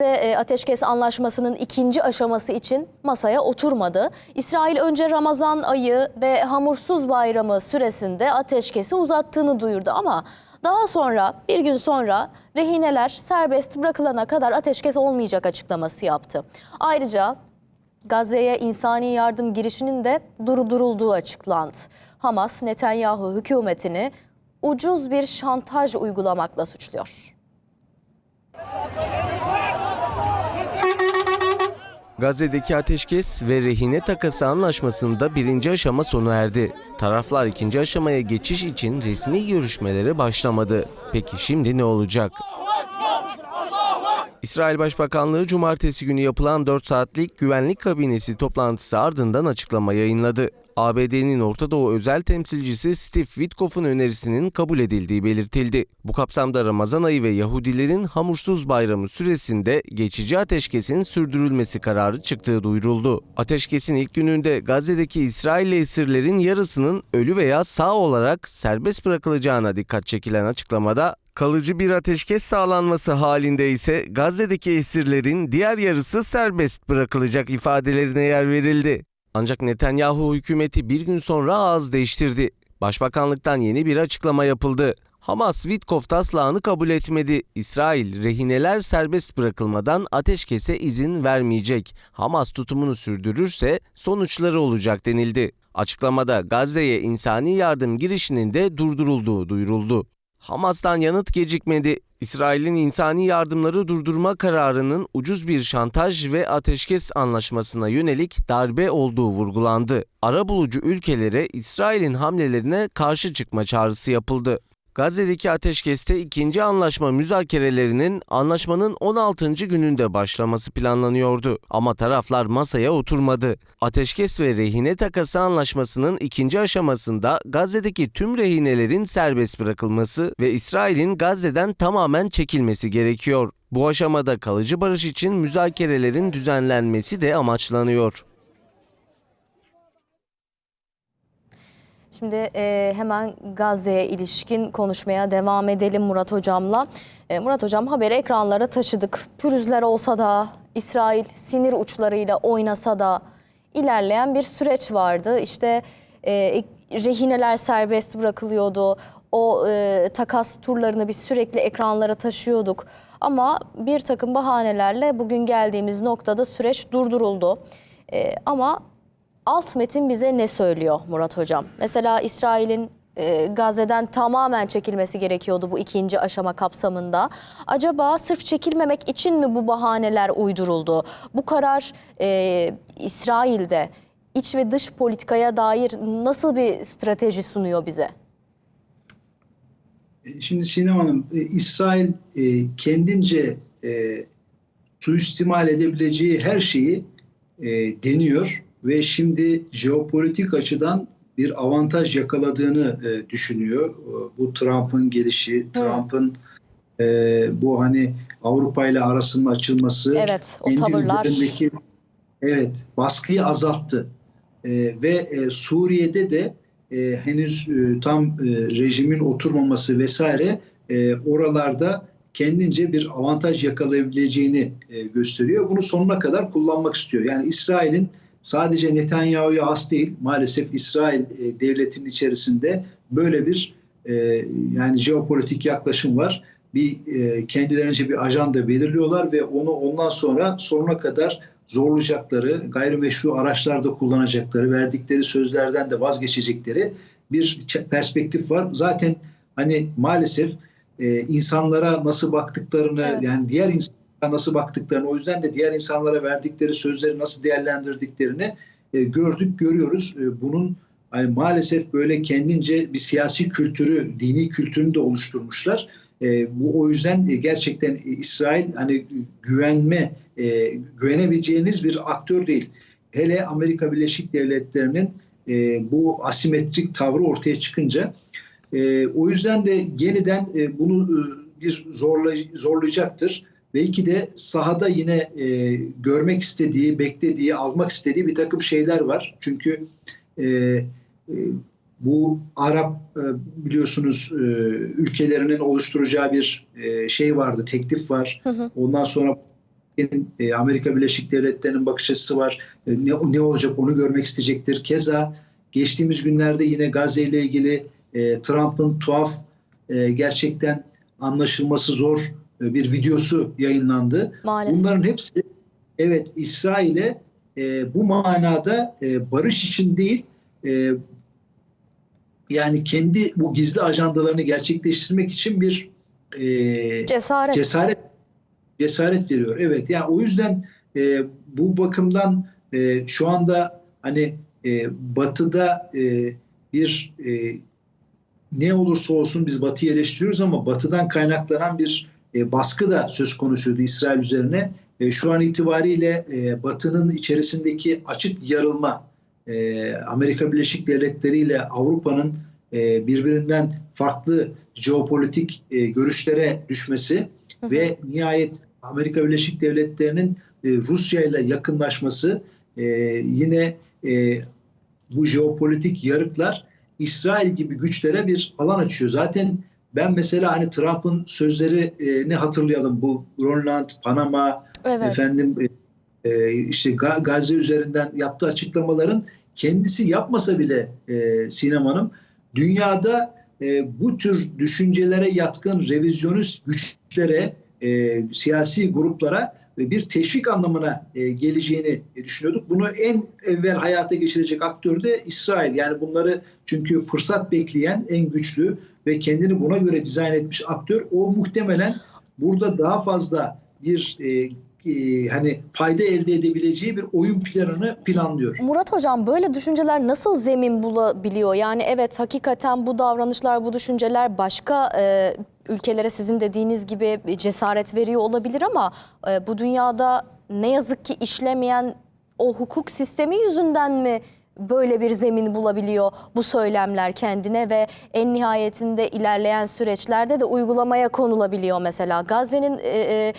e, ateşkes anlaşmasının ikinci aşaması için masaya oturmadı. İsrail önce Ramazan ayı ve hamursuz bayramı süresinde ateşkesi uzattığını duyurdu ama daha sonra bir gün sonra rehineler serbest bırakılana kadar ateşkes olmayacak açıklaması yaptı. Ayrıca Gazze'ye insani yardım girişinin de durdurulduğu açıklandı. Hamas Netanyahu hükümetini ucuz bir şantaj uygulamakla suçluyor. Gazze'deki ateşkes ve rehine takası anlaşmasında birinci aşama sona erdi. Taraflar ikinci aşamaya geçiş için resmi görüşmelere başlamadı. Peki şimdi ne olacak? İsrail Başbakanlığı cumartesi günü yapılan 4 saatlik güvenlik kabinesi toplantısı ardından açıklama yayınladı. ABD'nin Orta Doğu özel temsilcisi Steve Witkoff'un önerisinin kabul edildiği belirtildi. Bu kapsamda Ramazan ayı ve Yahudilerin hamursuz bayramı süresinde geçici ateşkesin sürdürülmesi kararı çıktığı duyuruldu. Ateşkesin ilk gününde Gazze'deki İsrailli esirlerin yarısının ölü veya sağ olarak serbest bırakılacağına dikkat çekilen açıklamada Kalıcı bir ateşkes sağlanması halinde ise Gazze'deki esirlerin diğer yarısı serbest bırakılacak ifadelerine yer verildi. Ancak Netanyahu hükümeti bir gün sonra ağız değiştirdi. Başbakanlıktan yeni bir açıklama yapıldı. Hamas Witkoff taslağını kabul etmedi. İsrail rehineler serbest bırakılmadan ateşkese izin vermeyecek. Hamas tutumunu sürdürürse sonuçları olacak denildi. Açıklamada Gazze'ye insani yardım girişinin de durdurulduğu duyuruldu. Hamas'tan yanıt gecikmedi. İsrail'in insani yardımları durdurma kararının ucuz bir şantaj ve ateşkes anlaşmasına yönelik darbe olduğu vurgulandı. Arabulucu ülkelere İsrail'in hamlelerine karşı çıkma çağrısı yapıldı. Gazze'deki ateşkeste ikinci anlaşma müzakerelerinin anlaşmanın 16. gününde başlaması planlanıyordu. Ama taraflar masaya oturmadı. Ateşkes ve rehine takası anlaşmasının ikinci aşamasında Gazze'deki tüm rehinelerin serbest bırakılması ve İsrail'in Gazze'den tamamen çekilmesi gerekiyor. Bu aşamada kalıcı barış için müzakerelerin düzenlenmesi de amaçlanıyor. Şimdi e, hemen Gazze'ye ilişkin konuşmaya devam edelim Murat Hocam'la. E, Murat Hocam haberi ekranlara taşıdık. Pürüzler olsa da İsrail sinir uçlarıyla oynasa da ilerleyen bir süreç vardı. İşte e, rehineler serbest bırakılıyordu. O e, takas turlarını biz sürekli ekranlara taşıyorduk. Ama bir takım bahanelerle bugün geldiğimiz noktada süreç durduruldu. E, ama alt metin bize ne söylüyor Murat Hocam? Mesela İsrail'in e, Gazze'den tamamen çekilmesi gerekiyordu bu ikinci aşama kapsamında. Acaba sırf çekilmemek için mi bu bahaneler uyduruldu? Bu karar e, İsrail'de iç ve dış politikaya dair nasıl bir strateji sunuyor bize? Şimdi Sinem Hanım, e, İsrail e, kendince e, suistimal edebileceği her şeyi e, deniyor ve şimdi jeopolitik açıdan bir avantaj yakaladığını e, düşünüyor. E, Bu Trump'ın gelişi, Trump'ın e, bu hani Avrupa ile arasının açılması, Evet, o tavırlar. üzerindeki evet baskıyı azalttı. E, ve e, Suriye'de de e, henüz e, tam e, rejimin oturmaması vesaire e, oralarda kendince bir avantaj yakalayabileceğini e, gösteriyor. Bunu sonuna kadar kullanmak istiyor. Yani İsrail'in sadece Netanyahu'ya has değil, maalesef İsrail e, devletinin içerisinde böyle bir e, yani jeopolitik yaklaşım var. Bir e, kendilerince bir ajanda belirliyorlar ve onu ondan sonra sonuna kadar zorlayacakları, gayrimeşru araçlarda kullanacakları, verdikleri sözlerden de vazgeçecekleri bir perspektif var. Zaten hani maalesef e, insanlara nasıl baktıklarını Evet. yani diğer insanlara nasıl baktıklarını o yüzden de diğer insanlara verdikleri sözleri nasıl değerlendirdiklerini e, gördük, görüyoruz. E, bunun hani maalesef böyle kendince bir siyasi kültürü, dini kültürünü de oluşturmuşlar. E, bu o yüzden e, gerçekten e, İsrail hani güvenme, e, güvenebileceğiniz bir aktör değil. Hele Amerika Birleşik Devletleri'nin e, bu asimetrik tavrı ortaya çıkınca e, o yüzden de yeniden e, bunu e, bir zorlay- zorlayacaktır. Belki de sahada yine e, görmek istediği, beklediği, almak istediği bir takım şeyler var. Çünkü e, e, bu Arap e, biliyorsunuz e, ülkelerinin oluşturacağı bir e, şey vardı, teklif var. Hı hı. Ondan sonra e, Amerika Birleşik Devletleri'nin bakış açısı var. E, ne, ne olacak onu görmek isteyecektir. Keza geçtiğimiz günlerde yine Gazze ile ilgili e, Trump'ın tuhaf e, gerçekten anlaşılması zor bir videosu yayınlandı. Maalesef. Bunların hepsi evet İsrail'e e, bu manada e, barış için değil e, yani kendi bu gizli ajandalarını gerçekleştirmek için bir e, Cesaret. cesaret cesaret veriyor. Evet yani o yüzden e, bu bakımdan e, şu anda hani e, Batı'da e, bir e, ne olursa olsun biz Batı'yı eleştiriyoruz ama Batı'dan kaynaklanan bir e, baskı da söz konusuydu İsrail üzerine. E, şu an itibariyle e, Batı'nın içerisindeki açık yarılma e, Amerika Birleşik Devletleri ile Avrupa'nın e, birbirinden farklı jeopolitik e, görüşlere düşmesi ve nihayet Amerika Birleşik Devletleri'nin e, Rusya ile yakınlaşması e, yine e, bu jeopolitik yarıklar İsrail gibi güçlere bir alan açıyor. Zaten ben mesela hani Trump'ın sözlerini hatırlayalım. Bu Grönland, Panama, Evet. efendim e, e, işte Ga- Gazze üzerinden yaptığı açıklamaların kendisi yapmasa bile e, Sinem Hanım dünyada e, bu tür düşüncelere yatkın revizyonist güçlere, e, siyasi gruplara bir teşvik anlamına e, geleceğini düşünüyorduk. Bunu en evvel hayata geçirecek aktör de İsrail. Yani bunları çünkü fırsat bekleyen en güçlü ve kendini buna göre dizayn etmiş aktör. O muhtemelen burada daha fazla bir e, e, hani fayda elde edebileceği bir oyun planını planlıyor. Murat Hocam böyle düşünceler nasıl zemin bulabiliyor? Yani evet hakikaten bu davranışlar, bu düşünceler başka e, ülkelere sizin dediğiniz gibi cesaret veriyor olabilir ama e, bu dünyada ne yazık ki işlemeyen o hukuk sistemi yüzünden mi böyle bir zemin bulabiliyor bu söylemler kendine ve en nihayetinde ilerleyen süreçlerde de uygulamaya konulabiliyor mesela. Gazze'nin e, e,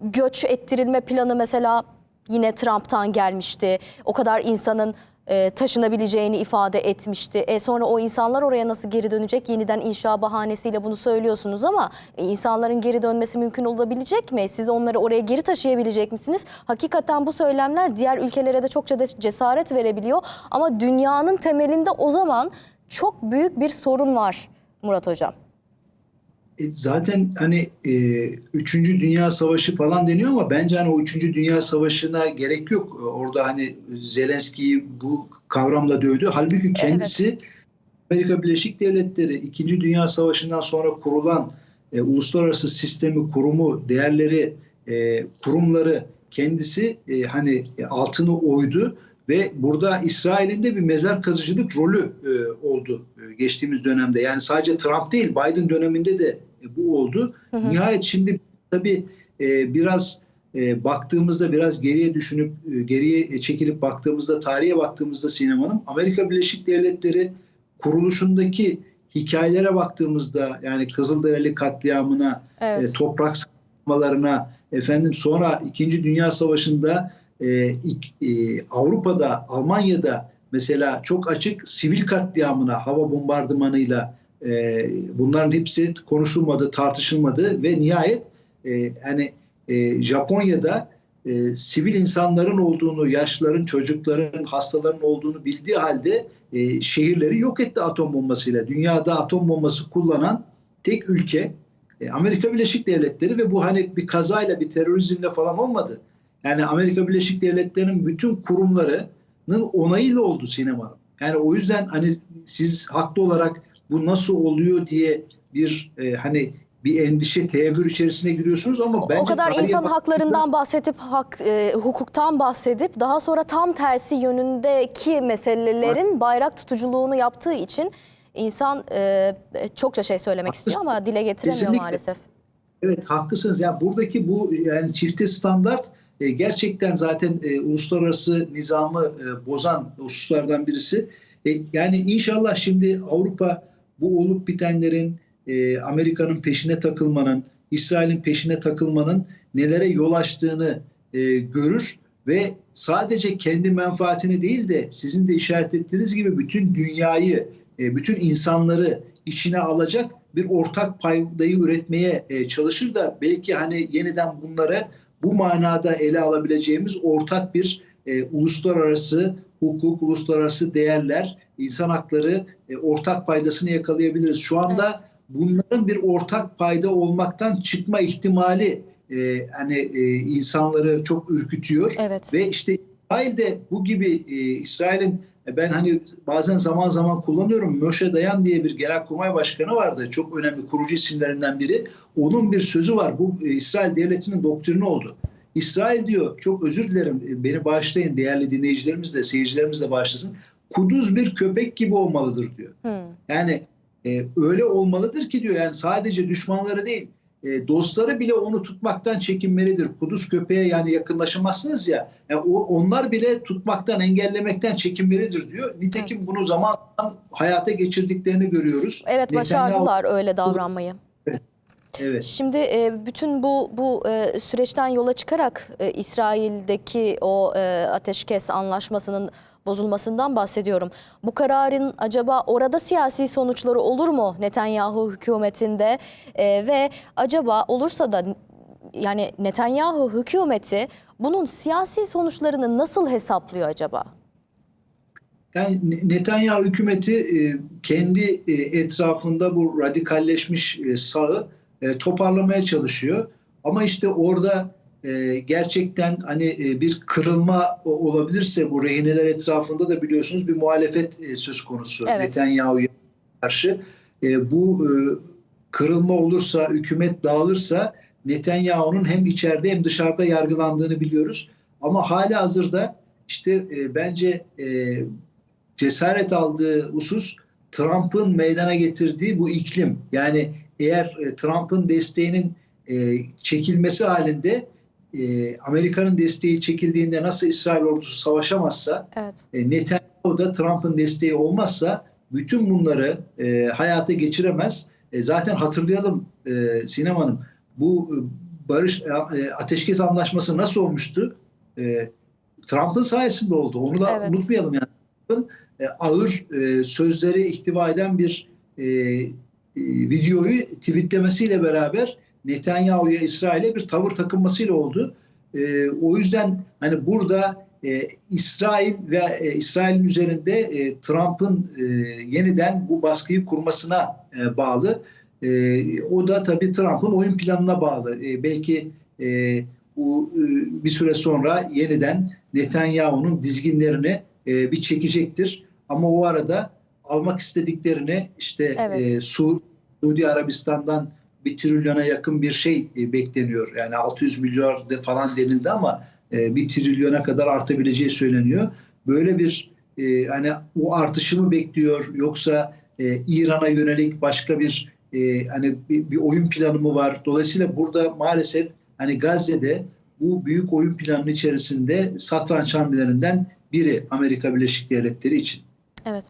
göç ettirilme planı mesela yine Trump'tan gelmişti. O kadar insanın e, taşınabileceğini ifade etmişti. E, sonra o insanlar oraya nasıl geri dönecek? Yeniden inşa bahanesiyle bunu söylüyorsunuz ama e, insanların geri dönmesi mümkün olabilecek mi? Siz onları oraya geri taşıyabilecek misiniz? Hakikaten bu söylemler diğer ülkelere de çokça cesaret verebiliyor. Ama dünyanın temelinde o zaman çok büyük bir sorun var Murat Hocam. E, zaten hani e, Üçüncü Dünya Savaşı falan deniyor ama bence hani o Üçüncü Dünya Savaşı'na gerek yok. Orada hani Zelenski'yi bu kavramla dövdü. Halbuki kendisi Amerika Birleşik Devletleri İkinci Dünya Savaşı'ndan sonra kurulan e, uluslararası sistemi, kurumu, değerleri, e, kurumları kendisi e, hani e, altını oydu ve burada İsrail'in de bir mezar kazıcılık rolü e, oldu e, geçtiğimiz dönemde. Yani sadece Trump değil, Biden döneminde de e, bu oldu. Nihayet şimdi tabii e, biraz e, baktığımızda biraz geriye düşünüp e, geriye çekilip baktığımızda tarihe baktığımızda Sinem Hanım Amerika Birleşik Devletleri kuruluşundaki hikayelere baktığımızda yani Kızılderili katliamına, Evet. e, toprak sıkmalarına, efendim sonra İkinci Dünya Savaşı'nda e, ilk, e, Avrupa'da, Almanya'da mesela çok açık sivil katliamına, hava bombardımanıyla e, bunların hepsi konuşulmadı, tartışılmadı ve nihayet e, yani e, Japonya'da e, sivil insanların olduğunu, yaşlıların, çocukların, hastaların olduğunu bildiği halde e, şehirleri yok etti atom bombasıyla. Dünyada atom bombası kullanan tek ülke e, Amerika Birleşik Devletleri ve bu hani bir kazayla, bir terörizmle falan olmadı. Yani Amerika Birleşik Devletleri'nin bütün kurumlarının onayıyla oldu sinema. Yani o yüzden hani siz haklı olarak bu nasıl oluyor diye bir e, hani bir endişe, tevhür içerisine giriyorsunuz ama bence o kadar insan haklarından bahsedip hak, e, hukuktan bahsedip daha sonra tam tersi yönündeki meselelerin bayrak tutuculuğunu yaptığı için insan e, çokça şey söylemek Haklısın. istiyor ama dile getiremiyor Kesinlikle. maalesef. Evet haklısınız. Yani buradaki bu yani çifte standart e, gerçekten zaten e, uluslararası nizamı e, bozan hususlardan birisi. E, yani inşallah şimdi Avrupa bu olup bitenlerin e, Amerika'nın peşine takılmanın, İsrail'in peşine takılmanın nelere yol açtığını e, görür ve sadece kendi menfaatini değil de sizin de işaret ettiğiniz gibi bütün dünyayı, e, bütün insanları içine alacak bir ortak paydayı üretmeye e, çalışır da belki hani yeniden bunları bu manada ele alabileceğimiz ortak bir e, uluslararası hukuk, uluslararası değerler, insan hakları e, ortak paydasını yakalayabiliriz. Şu anda Evet. bunların bir ortak payda olmaktan çıkma ihtimali e, hani e, insanları çok ürkütüyor. Evet. Ve işte İsrail de bu gibi e, İsrail'in e, ben hani bazen zaman zaman kullanıyorum. Moshe Dayan diye bir genelkurmay başkanı vardı. Çok önemli kurucu isimlerinden biri. Onun bir sözü var. Bu e, İsrail devletinin doktrini oldu. İsrail diyor çok özür dilerim e, beni bağışlayın değerli dinleyicilerimiz de seyircilerimiz de bağışlasın. Kuduz bir köpek gibi olmalıdır diyor. Hmm. Yani e, öyle olmalıdır ki diyor yani sadece düşmanları değil e, dostları bile onu tutmaktan çekinmelidir. Kuduz köpeğe yani yakınlaşamazsınız ya. Yani o, onlar bile tutmaktan engellemekten çekinmelidir diyor. Nitekim bunu zaman hayata geçirdiklerini görüyoruz. Evet Netanyahu- başardılar öyle davranmayı. Evet. Şimdi e, bütün bu bu e, süreçten yola çıkarak e, İsrail'deki o e, ateşkes anlaşmasının bozulmasından bahsediyorum. Bu kararın acaba orada siyasi sonuçları olur mu Netanyahu hükümetinde E, ve acaba olursa da yani Netanyahu hükümeti bunun siyasi sonuçlarını nasıl hesaplıyor acaba? Yani Netanyahu hükümeti e, kendi e, etrafında bu radikalleşmiş e, sağı e, toparlamaya çalışıyor. Ama işte orada e, gerçekten hani e, bir kırılma olabilirse bu rehineler etrafında da biliyorsunuz bir muhalefet e, söz konusu Evet. Netanyahu'ya karşı. E, bu e, kırılma olursa, hükümet dağılırsa Netanyahu'nun hem içeride hem dışarıda yargılandığını biliyoruz. Ama hala hazırda işte e, bence e, cesaret aldığı husus Trump'ın meydana getirdiği bu iklim. Yani eğer e, Trump'ın desteğinin e, çekilmesi halinde e, Amerika'nın desteği çekildiğinde nasıl İsrail ordusu savaşamazsa Evet. e, Netanyahu da Trump'ın desteği olmazsa bütün bunları e, hayata geçiremez. E, zaten hatırlayalım e, Sinem Hanım bu e, barış e, ateşkes anlaşması nasıl olmuştu? E, Trump'ın sayesinde oldu. Onu da Evet. unutmayalım yani. Trump'ın e, ağır e, sözleri ihtiva eden bir e, videoyu tweetlemesiyle beraber Netanyahu'ya İsrail'e bir tavır takınmasıyla oldu. E, o yüzden hani burada e, İsrail ve e, İsrail'in üzerinde e, Trump'ın e, yeniden bu baskıyı kurmasına e, bağlı. E, o da tabii Trump'ın oyun planına bağlı. E, belki e, bu e, bir süre sonra yeniden Netanyahu'nun dizginlerini e, bir çekecektir. Ama o arada almak istediklerini işte Evet. e, Su, Suudi Arabistan'dan bir trilyona yakın bir şey e, bekleniyor. Yani 600 milyar de falan denildi ama e, bir trilyona kadar artabileceği söyleniyor. Böyle bir e, hani o artışı mı bekliyor yoksa e, İran'a yönelik başka bir e, hani bir, bir oyun planı mı var? Dolayısıyla burada maalesef hani Gazze'de bu büyük oyun planının içerisinde satranç hamlelerinden biri Amerika Birleşik Devletleri için. Evet.